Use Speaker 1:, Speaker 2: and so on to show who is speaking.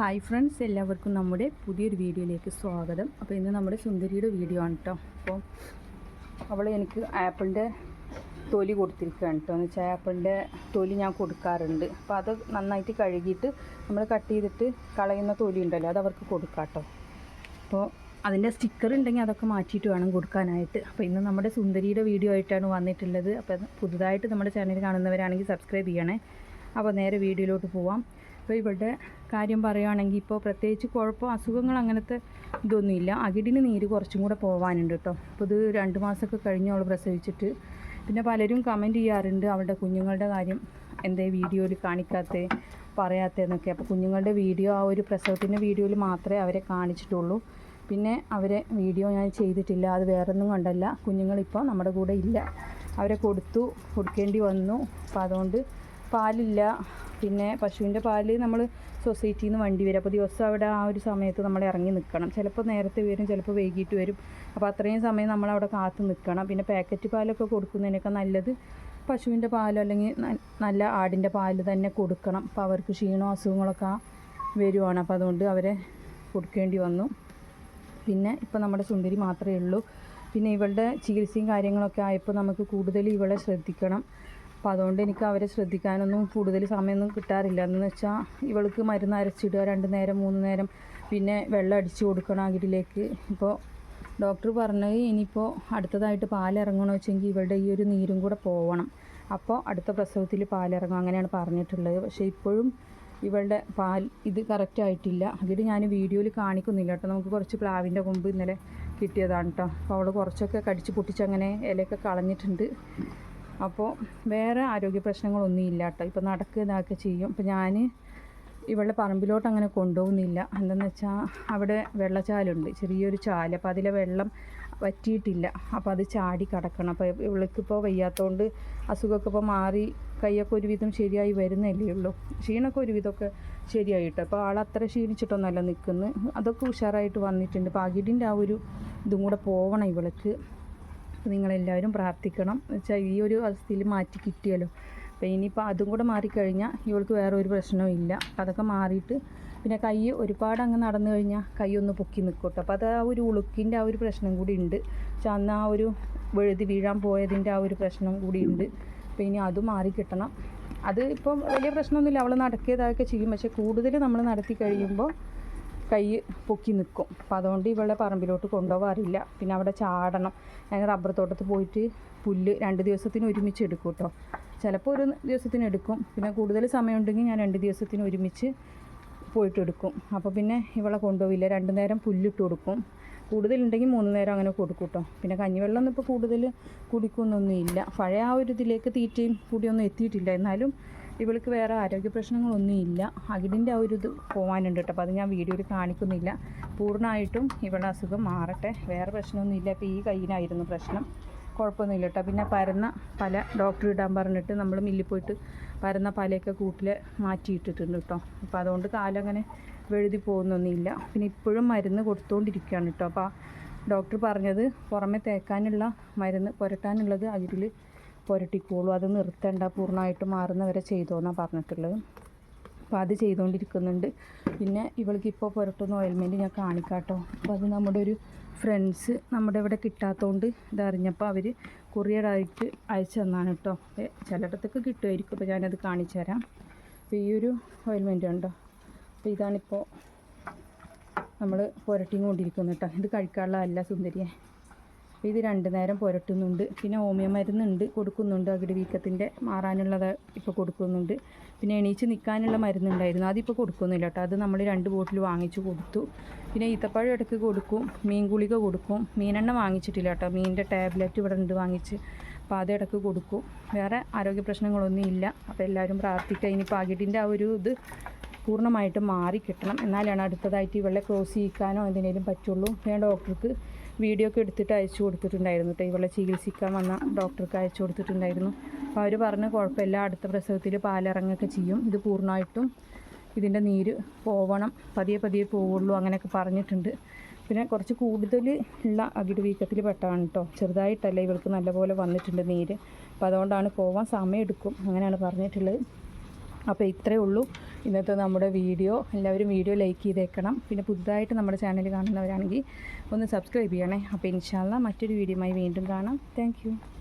Speaker 1: Hi friends എല്ലാവർക്കും നമ്മുടെ പുതിയൊരു വീഡിയോയിലേക്ക് സ്വാഗതം. അപ്പോൾ ഇന്ന് നമ്മുടെ സുന്ദരിയുടെ വീഡിയോ ആണ് കേട്ടോ അപ്പോൾ അവൾ എനിക്ക് ആപ്പിളിന്റെ തൊലി കൊടുത്തിരിക്കുകയാണ് കേട്ടോ എന്ന് വെച്ചാൽ ആപ്പിളിന്റെ തൊലി ഞാൻ കൊടുക്കാറുണ്ട്. അപ്പോൾ അത് നന്നായിട്ട് കഴുകിയിട്ട് നമ്മൾ കട്ട് ചെയ്തിട്ട് കളയുന്ന തൊലി ഉണ്ടല്ലോ അത് അവർക്ക് കൊടുക്കാം കേട്ടോ അപ്പോൾ അതിന്റെ സ്റ്റിക്കർ ഉണ്ടെങ്കിൽ അതൊക്കെ മാറ്റിയിട്ട് വേണം കൊടുക്കാനായിട്ട്. അപ്പോൾ ഇന്ന് നമ്മുടെ സുന്ദരിയുടെ വീഡിയോ ആയിട്ടാണ് വന്നിട്ടുള്ളത്. അപ്പോൾ പുതുതായിട്ട് നമ്മുടെ ചാനൽ കാണുന്നവരാണെങ്കിൽ സബ്സ്ക്രൈബ് ചെയ്യണേ. അപ്പോൾ നേരെ വീഡിയോയിലോട്ട് പോവാം. അപ്പോൾ ഇവിടെ കാര്യം പറയുകയാണെങ്കിൽ ഇപ്പോൾ പ്രത്യേകിച്ച് കുഴപ്പം അസുഖങ്ങൾ അങ്ങനത്തെ ഇതൊന്നുമില്ല. അകിടിന് നീര് കുറച്ചും കൂടെ പോകാനുണ്ട് കേട്ടോ അപ്പോൾ ഇത് രണ്ട് മാസമൊക്കെ കഴിഞ്ഞ് അവൾ പ്രസവിച്ചിട്ട്. പിന്നെ പലരും കമന്റ് ചെയ്യാറുണ്ട് അവളുടെ കുഞ്ഞുങ്ങളുടെ കാര്യം. എന്തേ വീഡിയോയിൽ കാണിക്കാത്തേ പറയാത്തതെന്നൊക്കെ അപ്പോൾ കുഞ്ഞുങ്ങളുടെ വീഡിയോ ആ ഒരു പ്രസവത്തിന്റെ വീഡിയോയിൽ മാത്രമേ അവരെ കാണിച്ചിട്ടുള്ളൂ. പിന്നെ അവരെ വീഡിയോ ഞാൻ ചെയ്തിട്ടില്ല. അത് വേറൊന്നും കണ്ടല്ല. കുഞ്ഞുങ്ങളിപ്പോൾ നമ്മുടെ കൂടെ ഇല്ല. അവരെ കൊടുത്തു കൊടുക്കേണ്ടി വന്നു. അപ്പോൾ അതുകൊണ്ട് പാലില്ല. പിന്നെ പശുവിന്റെ പാൽ നമ്മൾ സൊസൈറ്റിയിൽ നിന്ന് വണ്ടി വരും. അപ്പോൾ ദിവസം അവിടെ ആ ഒരു സമയത്ത് നമ്മൾ ഇറങ്ങി നിൽക്കണം. ചിലപ്പോൾ നേരത്തെ വരും ചിലപ്പോൾ വൈകിട്ട് വരും. അപ്പോൾ അത്രയും സമയം നമ്മൾ അവിടെ കാത്തു നിൽക്കണം. പിന്നെ പാക്കറ്റ് പാലൊക്കെ കൊടുക്കുന്നതിനൊക്കെ നല്ലത് പശുവിന്റെ പാലോ അല്ലെങ്കിൽ നല്ല ആടിന്റെ പാൽ തന്നെ കൊടുക്കണം. അപ്പോൾ അവർക്ക് ക്ഷീണോ അസുഖങ്ങളൊക്കെ വരുവാണ്. അപ്പോൾ അതുകൊണ്ട് അവരെ കൊടുക്കേണ്ടി വന്നു. പിന്നെ ഇപ്പോൾ നമ്മുടെ സുന്ദരി മാത്രമേ ഉള്ളൂ. പിന്നെ ഇവളുടെ ചികിത്സയും കാര്യങ്ങളൊക്കെ ആയപ്പോൾ നമുക്ക് കൂടുതൽ ഇവളെ ശ്രദ്ധിക്കണം. അപ്പോൾ അതുകൊണ്ട് എനിക്ക് അവരെ ശ്രദ്ധിക്കാനൊന്നും കൂടുതൽ സമയമൊന്നും കിട്ടാറില്ല. എന്ന് വെച്ചാൽ ഇവൾക്ക് മരുന്ന് അരച്ചിടുക രണ്ട് നേരം മൂന്ന് നേരം പിന്നെ വെള്ളം അടിച്ചു കൊടുക്കണം അകിടിലേക്ക് ഇപ്പോൾ ഡോക്ടർ പറഞ്ഞത് ഇനിയിപ്പോൾ അടുത്തതായിട്ട് പാലിറങ്ങണമെന്ന് വെച്ചെങ്കിൽ ഇവളുടെ ഈ ഒരു നീരും കൂടെ പോവണം. അപ്പോൾ അടുത്ത പ്രസവത്തിൽ പാലിറങ്ങും അങ്ങനെയാണ് പറഞ്ഞിട്ടുള്ളത്. പക്ഷേ ഇപ്പോഴും ഇവളുടെ പാൽ ഇത് കറക്റ്റ് ആയിട്ടില്ല. അതിന് ഞാൻ വീഡിയോയിൽ കാണിക്കുന്നില്ല കേട്ടോ. നമുക്ക് കുറച്ച് പ്ലാവിന്റെ കൊമ്പ് ഇന്നലെ കിട്ടിയതാണ് കേട്ടോ. അപ്പോൾ അവൾ കുറച്ചൊക്കെ കടിച്ച് പൊട്ടിച്ച് അങ്ങനെ ഇലയൊക്കെ കളഞ്ഞിട്ടുണ്ട്. അപ്പോൾ വേറെ ആരോഗ്യ പ്രശ്നങ്ങളൊന്നും ഇല്ല കേട്ടോ ഇപ്പോൾ നടക്കുക ഇതൊക്കെ ചെയ്യും. അപ്പോൾ ഞാൻ ഇവളുടെ പറമ്പിലോട്ട് അങ്ങനെ കൊണ്ടുപോകുന്നില്ല. എന്താണെന്ന് വെച്ചാൽ അവിടെ വെള്ളച്ചാലുണ്ട്. ചെറിയൊരു ചാൽ. അപ്പോൾ അതിലെ വെള്ളം വറ്റിയിട്ടില്ല. അപ്പോൾ അത് ചാടി കിടക്കണം. അപ്പോൾ ഇവൾക്കിപ്പോൾ വയ്യാത്തതുകൊണ്ട് അസുഖമൊക്കെ ഇപ്പോൾ മാറി കൈയൊക്കെ ഒരുവിധം ശരിയായി വരുന്നല്ലേ ഉള്ളൂ. ക്ഷീണമൊക്കെ ഒരുവിധമൊക്കെ ശരിയായിട്ട്. അപ്പോൾ ആൾ അത്ര ക്ഷീണിച്ചിട്ടൊന്നുമല്ല നിൽക്കുന്നത് അതൊക്കെ ഉഷാറായിട്ട് വന്നിട്ടുണ്ട്. അപ്പോൾ അകിടിന്റെ ആ ഒരു ഇതും കൂടെ പോവണം ഇവൾക്ക്. നിങ്ങളെല്ലാവരും പ്രാർത്ഥിക്കണം. വെച്ചാൽ ഈ ഒരു അവസ്ഥയിൽ മാറ്റി കിട്ടിയല്ലോ. അപ്പോൾ ഇനിയിപ്പോൾ അതും കൂടെ മാറിക്കഴിഞ്ഞാൽ ഇവൾക്ക് വേറെ ഒരു പ്രശ്നവും ഇല്ല. അതൊക്കെ മാറിയിട്ട് പിന്നെ കൈ ഒരുപാട് അങ്ങ് നടന്നു കഴിഞ്ഞാൽ കൈ ഒന്ന് പൊക്കി നിൽക്കും കേട്ടോ അപ്പോൾ അത് ആ ഒരു ഉളുക്കിന്റെ ആ ഒരു പ്രശ്നം കൂടി ഉണ്ട്. പക്ഷെ അന്ന് ആ ഒരു വെഴുതി വീഴാൻ പോയതിന്റെ ആ ഒരു പ്രശ്നം കൂടി ഉണ്ട്. അപ്പോൾ ഇനി അത് മാറി കിട്ടണം. അത് ഇപ്പം വലിയ പ്രശ്നമൊന്നുമില്ല. അവൾ നടക്കിയതൊക്കെ ചെയ്യും. പക്ഷെ കൂടുതൽ നമ്മൾ നടത്തി കഴിയുമ്പോൾ കൈ പൊക്കി നിൽക്കും അപ്പം അതുകൊണ്ട് ഇവളെ പറമ്പിലോട്ട് കൊണ്ടുപോകാറില്ല. പിന്നെ അവിടെ ചാടണം. ഞാൻ റബ്ബർ തോട്ടത്തിൽ പോയിട്ട് പുല്ല് രണ്ട് ദിവസത്തിന് ഒരുമിച്ച് എടുക്കും കേട്ടോ ചിലപ്പോൾ ഒരു ദിവസത്തിന് എടുക്കും. പിന്നെ കൂടുതൽ സമയമുണ്ടെങ്കിൽ ഞാൻ രണ്ട് ദിവസത്തിന് ഒരുമിച്ച് പോയിട്ടെടുക്കും അപ്പോൾ പിന്നെ ഇവളെ കൊണ്ടുപോവില്ല. രണ്ട് നേരം പുല്ലിട്ട് കൊടുക്കും. കൂടുതലുണ്ടെങ്കിൽ മൂന്ന് നേരം അങ്ങനെ കൊടുക്കും കേട്ടോ പിന്നെ കഞ്ഞിവെള്ളം ഒന്നും ഇപ്പോൾ കൂടുതൽ കുടിക്കുന്നൊന്നും ഇല്ല പഴയ ആ ഒരു ഇതിലേക്ക് തീറ്റയും കൂടിയൊന്നും എത്തിയിട്ടില്ല. എന്നാലും ഇവൾക്ക് വേറെ ആരോഗ്യ പ്രശ്നങ്ങളൊന്നും ഇല്ല. അകിടിന്റെ ആ ഒരു ഇത് പോകാനുണ്ട് കേട്ടോ. അപ്പോൾ അത് ഞാൻ വീഡിയോയിൽ കാണിക്കുന്നില്ല. പൂർണമായിട്ടും ഇവളുടെ അസുഖം മാറട്ടെ. വേറെ പ്രശ്നമൊന്നും ഇല്ല ഇപ്പോൾ ഈ കയ്യിനായിരുന്നു പ്രശ്നം. കുഴപ്പമൊന്നുമില്ല കേട്ടോ. പിന്നെ പരന്ന പല ഡോക്ടർ ഇടാൻ പറഞ്ഞിട്ട് നമ്മൾ മില്ലിൽ പോയിട്ട് പരന്ന പലയൊക്കെ കൂട്ടിൽ മാറ്റിയിട്ടിട്ടുണ്ട് കേട്ടോ. അപ്പോൾ അതുകൊണ്ട് കാലങ്ങനെ വെഴുതി പോകുന്നൊന്നുമില്ല. പിന്നെ ഇപ്പോഴും മരുന്ന് കൊടുത്തുകൊണ്ടിരിക്കുകയാണ് കേട്ടോ. അപ്പോൾ ഡോക്ടർ പറഞ്ഞത് പുറമെ തേക്കാനുള്ള മരുന്ന് പുരട്ടാനുള്ളത് അതിൽ പുരട്ടിക്കോളൂ. അത് നിർത്തേണ്ട. പൂർണമായിട്ട് മാറുന്നവരെ ചെയ്തോന്നാണ് പറഞ്ഞിട്ടുള്ളത്. അപ്പോൾ അത് ചെയ്തുകൊണ്ടിരിക്കുന്നുണ്ട് പിന്നെ ഇവൾക്ക് ഇപ്പോൾ പുരട്ടുന്ന ഓയിൽമെന്റ് ഞാൻ കാണിക്കാട്ടോ. അപ്പോൾ അത് നമ്മുടെ ഒരു ഫ്രണ്ട്സ് നമ്മുടെ ഇവിടെ കിട്ടാത്തതുകൊണ്ട് ഇതറിഞ്ഞപ്പോൾ അവർ കൊറിയറായിട്ട് അയച്ചു തന്നാണ് കേട്ടോ ചിലയിടത്തൊക്കെ കിട്ടുമായിരിക്കും. അപ്പോൾ ഞാനത് കാണിച്ചു തരാം. അപ്പോൾ ഈ ഒരു ഓയിൽമെന്റ് ഉണ്ടോ അപ്പോൾ ഇതാണിപ്പോൾ നമ്മൾ പുരട്ടിയും കേട്ടോ ഇത് കഴിക്കാനുള്ളതല്ല സുന്ദരിയെ. ഇത് രണ്ട് നേരം പുരട്ടുന്നുണ്ട്. പിന്നെ ഹോമിയോ മരുന്നുണ്ട് കൊടുക്കുന്നുണ്ട്. അകിട് വീക്കത്തിന്റെ മാറാനുള്ളത് ഇപ്പോൾ കൊടുക്കുന്നുണ്ട്. പിന്നെ എണീച്ച് നിൽക്കാനുള്ള മരുന്നുണ്ടായിരുന്നു. അതിപ്പോൾ കൊടുക്കുന്നില്ല കേട്ടോ. അത് നമ്മൾ രണ്ട് ബോട്ടിൽ വാങ്ങിച്ച് കൊടുത്തു. പിന്നെ ഈത്തപ്പഴം ഇടയ്ക്ക് കൊടുക്കും. മീൻ ഗുളിക കൊടുക്കും. മീനെണ്ണ വാങ്ങിച്ചിട്ടില്ല കേട്ടോ. മീനിന്റെ ടാബ്ലറ്റ് ഇവിടെ ഉണ്ട് വാങ്ങിച്ച്. അപ്പോൾ അത് ഇടയ്ക്ക് കൊടുക്കും. വേറെ ആരോഗ്യ പ്രശ്നങ്ങളൊന്നും ഇല്ല. അപ്പോൾ എല്ലാവരും പ്രാർത്ഥിക്കുക ഇനിയിപ്പോൾ അകിടിന്റെ ആ ഒരു ഇത് പൂർണമായിട്ടും മാറി കിട്ടണം. എന്നാലാണ് അടുത്തതായിട്ട് ഇവളെ ക്രോസ് ചെയ്യിക്കാനോ എന്തിനേലും പറ്റുള്ളൂ. ഞാൻ ഡോക്ടർക്ക് വീഡിയോ ഒക്കെ എടുത്തിട്ട് അയച്ചു കൊടുത്തിട്ടുണ്ടായിരുന്നു കേട്ടോ ഇവളെ ചികിത്സിക്കാൻ വന്ന ഡോക്ടർക്ക് അയച്ചു കൊടുത്തിട്ടുണ്ടായിരുന്നു. അപ്പോൾ അവർ പറഞ്ഞ് കുഴപ്പമില്ല. അടുത്ത പ്രസവത്തിൽ പാലിറങ്ങൊക്കെ ചെയ്യും. ഇത് പൂർണമായിട്ടും ഇതിന്റെ നീര് പോവണം. പതിയെ പതിയെ പോവുള്ളൂ അങ്ങനെയൊക്കെ പറഞ്ഞിട്ടുണ്ട്. പിന്നെ കുറച്ച് കൂടുതൽ ഉള്ള അകിട് വീക്കത്തിൽ പെട്ടതാണ് കേട്ടോ ചെറുതായിട്ടല്ല ഇവൾക്ക് നല്ലപോലെ വന്നിട്ടുണ്ട് നീര്. അപ്പോൾ അതുകൊണ്ടാണ് പോവാൻ സമയമെടുക്കും അങ്ങനെയാണ് പറഞ്ഞിട്ടുള്ളത്. അപ്പോൾ ഇത്രയേ ഉള്ളൂ. ഇന്നത്തെ നമ്മുടെ വീഡിയോ. എല്ലാവരും വീഡിയോ ലൈക്ക് ചെയ്തേക്കണം. പിന്നെ പുതുതായിട്ട് നമ്മുടെ ചാനൽ കാണുന്നവരാണെങ്കിൽ ഒന്ന് സബ്സ്ക്രൈബ് ചെയ്യണേ. അപ്പോൾ ഇൻഷാല്ല മറ്റൊരു വീഡിയോയുമായി വീണ്ടും കാണാം. താങ്ക്